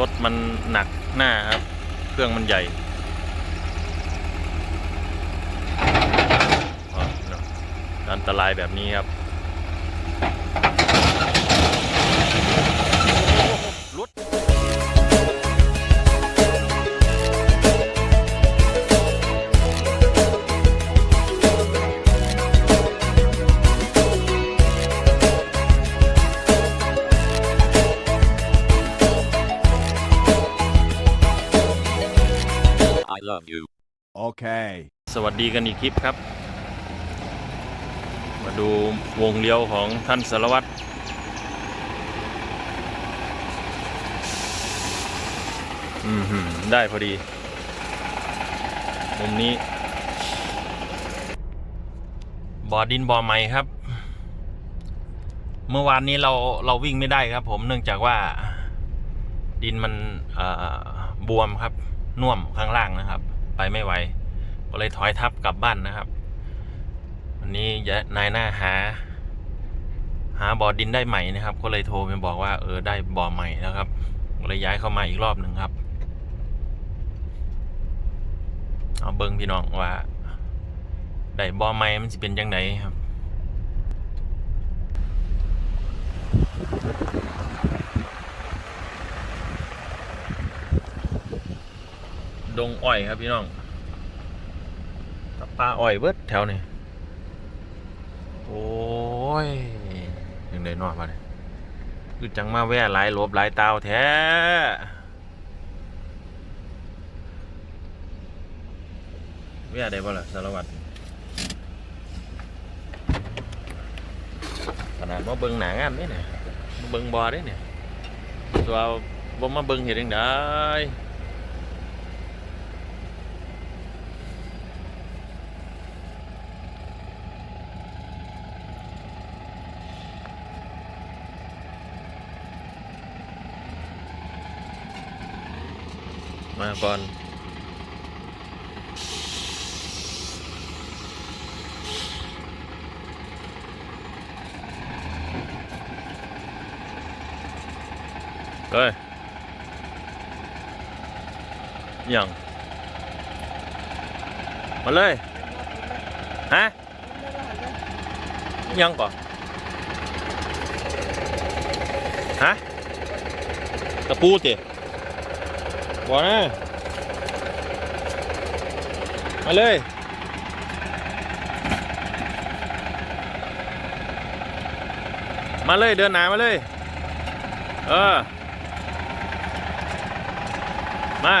รถมันหนักหน้าครับ เครื่องมันใหญ่อันตรายแบบนี้ครับ Okay. สวัสดีกันอีกคลิปครับ มาดูวงเลี้ยวของท่านสารวัตรอืมหืมได้พอดี มุมนี้บ่อดินบ่อใหม่ครับ เมื่อวานนี้เราเราวิ่งไม่ได้ครับผมเนื่องจากว่าดินมันเอ่อบวมครับน่วมข้างล่างนะครับ ไปไม่ไหว ก็เลยถอยทับกลับบ้านนะครับ วันนี้นายหน้าหา หาบ่อดินได้ใหม่นะครับ ก็เลยโทรไปบอกว่าเออได้บ่อใหม่แล้วครับก็เลยย้ายเข้ามาอีกรอบหนึ่งครับ เอาเบิ้งพี่น้องว่าได้บ่อใหม่มันจะเป็นยังไงครับดงอ้อยครับพี่น้อง ปลาอ้อยเบิดแถวนี้โอ้ยยังได้นอนมาเลยคือจังมาแว่หลายลบหลายตาวแท้แว่ได้บ่ล่ะสารวัตรขนาดมาเบิ่งหนางานเด้เนี่ยมาเบิ่งบ่อเด้เนี่ยตัวบ่มาเบิ่งเห็นจังได้ ก่อนเฮ้ยยังมาเลย ฮะ ยังก่อนฮะ ตะปูติ บอกนะมาเลยมาเลยเดินหนามาเลย เออ มา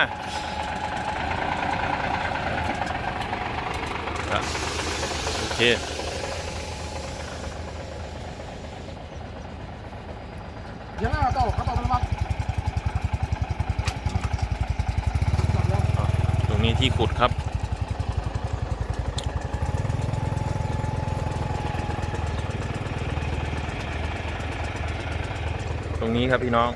โอเค เดี๋ยวเราต่อเขาต่อมันวัด ตรงนี้ที่ ขุดครับ ตรงนี้ครับพี่น้อง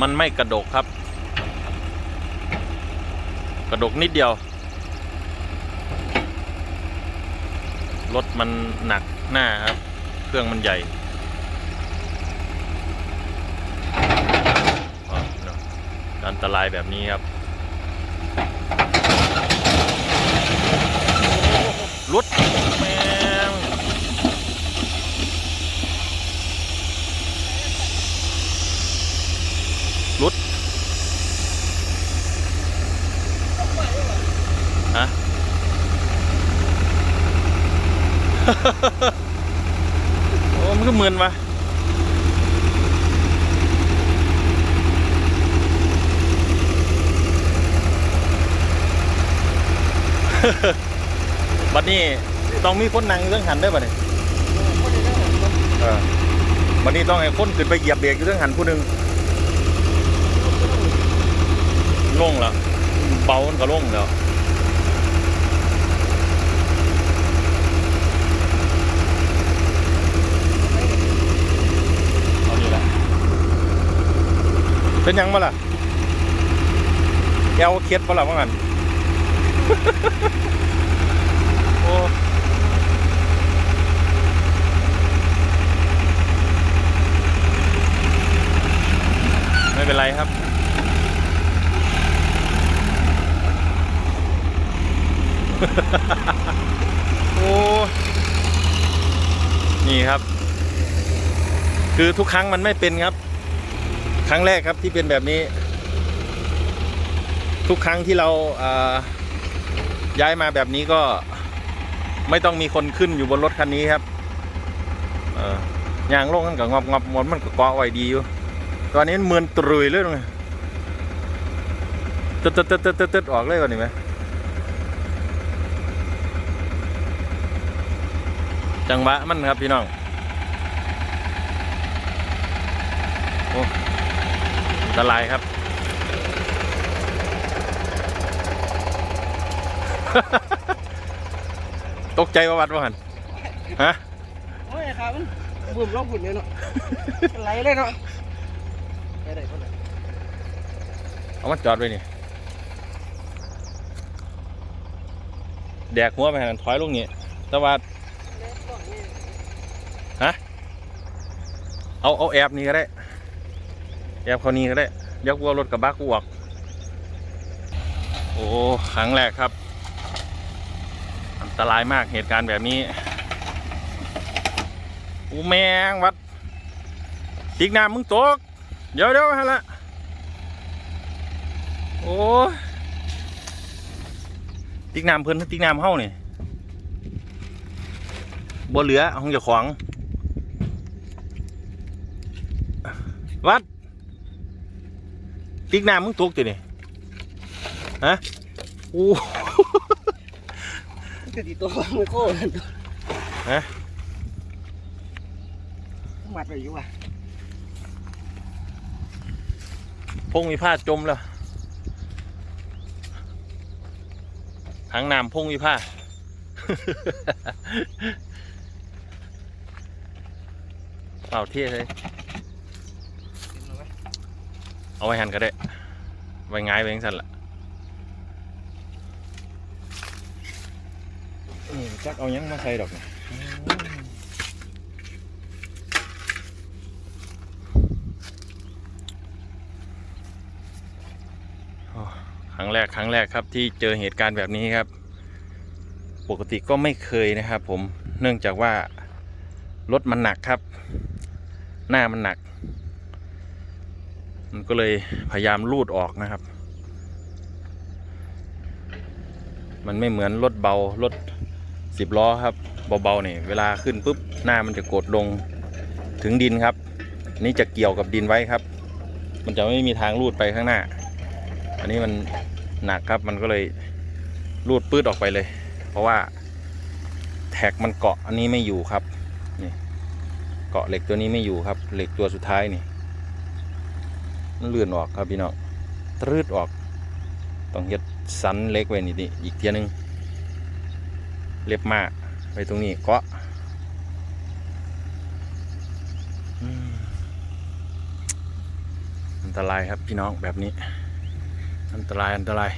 มันไม่กระดกครับ กระดกนิดเดียว รถมันหนักหน้าครับ เครื่องมันใหญ่อันตรายแบบนี้ครับรถ โอ้มันก็เหมือนวะบัดนี้ต้องมีคนนั่งเรื่องหันได้ป่ะเนี่ยบัดนี้ต้องไอ้คนขึ้นไปเหยียบเบรกเรื่องหันผู้หนึ่งลงแล้วเบามันก็ลงแล้ว เป็นหยังมาล่ะแอวเคล็ดมาล่ะว่างันโอ้ไม่เป็นไรครับโอ้นี่ครับ คือทุกครั้งมันไม่เป็นครับ ครั้งแรกครับที่เป็นแบบนี้ ทุกครั้งที่เราเย้ายมาแบบนี้ก็ไม่ต้องมีคนขึ้นอยู่บนรถคันนี้ครับอย่างโล่งกันกับงอบงอบหมดมันก็เกาะไว้ดีอยู่ตอนนี้มันเมือนตรุยเลยไงตึ๊ดตึ๊ดตึ๊ดตึ๊ดตึ๊ดตึ๊ดออกเลยก่อนนี่ไหมจังหวะมันครับพี่น้อง โอ้ อันตรายครับ ตกใจประวัติว่าหันฮะโอ้ยครับมันบุ่มลงบุ่มเลยเนาะไหลเลยเนาะไปได้เท่าไหร่เอามาจอดไว้นี่แดกหัวไปหันถอยลงนี่แต่ว่าเอาเอาแอบนี่ก็ได้ แอบเขานี่ก็ได้ยกวัวรถกระบะกูออกโอ้ครั้งแรกครับ อันตรายมากเหตุการณ์แบบนี้อูแมงวัดติ๊กน้ำมึงตก เดี๋ยวเดี๋ยวฮะละโอ้ติ๊กน้ำเพิ่นติ๊กน้ำเฮานี่บ่เหลือห้องเจ้าของ วัด ติ๊กน้ำมึงตกตินี่ฮะโอ้จะติดตัวมันโค้งฮะมัดไปอยู่อะพงมีผ้าจมแล้วทางน้ำพงมีผ้าเปล่าเท่เลย เอาไว้หันก็ได้ไว้ง่ายไว้ยังสั่นละนี่จักเอาหยังมาใส่ดอกนี่โอ้ครั้งแรกครั้งแรกครับที่เจอเหตุการณ์แบบนี้ครับ ปกติก็ไม่เคยนะครับผมเนื่องจากว่ารถมันหนักครับ หน้ามันหนัก มันก็เลยพยายามลูดออกนะครับ มันไม่เหมือนรถเบารถสิบล้อครับเบาๆเนี่ยเวลาขึ้นปุ๊บหน้ามันจะกดลงถึงดินครับนนี้จะเกี่ยวกับดินไว้ครับ มันจะไม่มีทางลูดไปข้างหน้า อันนี้มันหนักครับมันก็เลยลูดปื้ดออกไปเลย เพราะว่าแท็กมันเกาะอันนี้ไม่อยู่ครับนี่เกาะเหล็กตัวนี้ไม่อยู่ครับ เหล็กตัวสุดท้ายนี่ มันเลื่อนออกครับพี่น้องตรืดออก ต้องเฮ็ดสันเล็กไว้นี่ดิอีกเทียนึง เล็บมาไว้ตรงนี้เกาะอันตรายครับพี่น้องแบบนี้ อันตรายอันตราย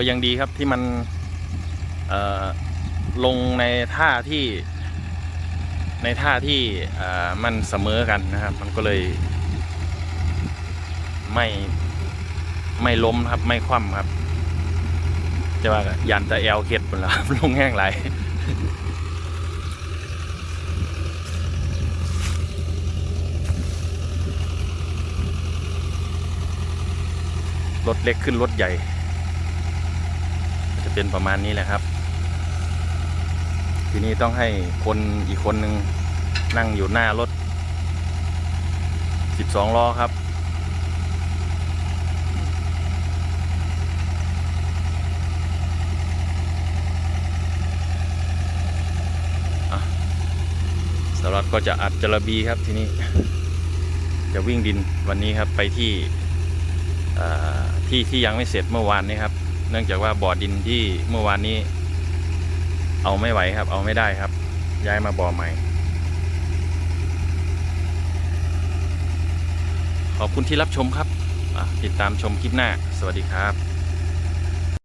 ก็ยังดีครับที่มันลงในท่าที่ ในท่าที่มันเสมอกันนะครับ มันก็เลยไม่ไม่ล้มครับ ไม่คว่ำครับจะว่ายันตะแอลเข็ดหมดแล้วลงแห้งไหลรถเล็กขึ้นรถใหญ่ เป็นประมาณนี้แหละครับ ทีนี้ต้องให้คนอีกคนหนึ่งนั่งอยู่หน้ารถ 12 ล้อครับสำหรับก็จะอัดจระบีครับทีนี้ จะวิ่งดินวันนี้ครับไปที่ที่ที่ยังไม่เสร็จเมื่อวานนี้ครับ เนื่องจากว่าบ่อดินที่เมื่อวานนี้ เอาไม่ไหวครับ เอาไม่ได้ครับ ย้ายมาบ่อใหม่ ขอบคุณที่รับชมครับ ติดตามชมคลิปหน้า สวัสดีครับ